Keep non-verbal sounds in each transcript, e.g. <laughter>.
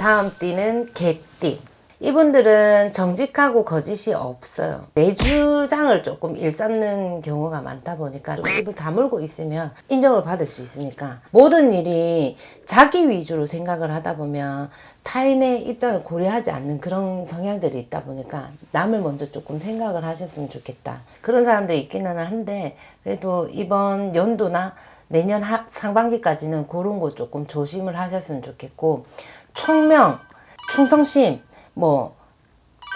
다음 띠는 개띠. 이분들은 정직하고 거짓이 없어요. 내 주장을 조금 일삼는 경우가 많다 보니까 좀 입을 다물고 있으면 인정을 받을 수 있으니까 모든 일이 자기 위주로 생각을 하다 보면 타인의 입장을 고려하지 않는 그런 성향들이 있다 보니까 남을 먼저 조금 생각을 하셨으면 좋겠다. 그런 사람도 있기는 한데 그래도 이번 연도나 내년 하, 상반기까지는 그런 거 조금 조심을 하셨으면 좋겠고 총명, 충성심, 뭐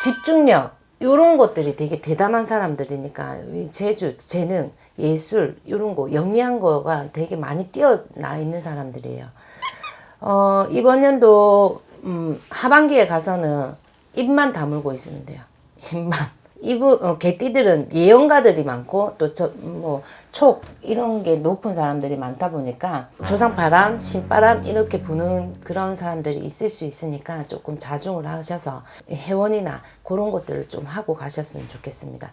집중력 이런 것들이 되게 대단한 사람들이니까 이 재주, 재능, 예술 이런 거 영리한 거가 되게 많이 뛰어나 있는 사람들이에요. 어, 이번 연도 음, 하반기에 가서는 입만 다물고 있으면 돼요. <laughs> 입만. 이분 어, 개띠들은 예언가들이 많고 또저뭐촉 이런 게 높은 사람들이 많다 보니까 조상 바람, 신바람 이렇게 부는 그런 사람들이 있을 수 있으니까 조금 자중을 하셔서 회원이나 그런 것들을 좀 하고 가셨으면 좋겠습니다.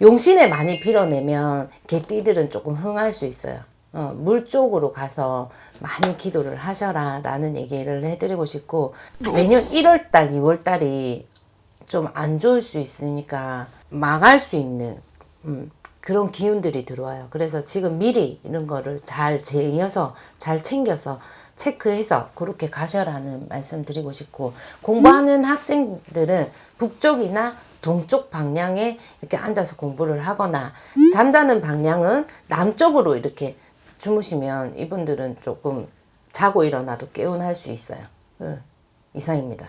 용신에 많이 빌어내면 개띠들은 조금 흥할 수 있어요. 어, 물 쪽으로 가서 많이 기도를 하셔라 라는 얘기를 해드리고 싶고 매년 1월달, 2월달이 좀 안 좋을 수 있으니까 망할 수 있는 음, 그런 기운들이 들어와요. 그래서 지금 미리 이런 거를 잘 제어서 잘 챙겨서 체크해서 그렇게 가셔라는 말씀 드리고 싶고 공부하는 학생들은 북쪽이나 동쪽 방향에 이렇게 앉아서 공부를 하거나 잠자는 방향은 남쪽으로 이렇게 주무시면 이분들은 조금 자고 일어나도 개운할 수 있어요. 음, 이상입니다.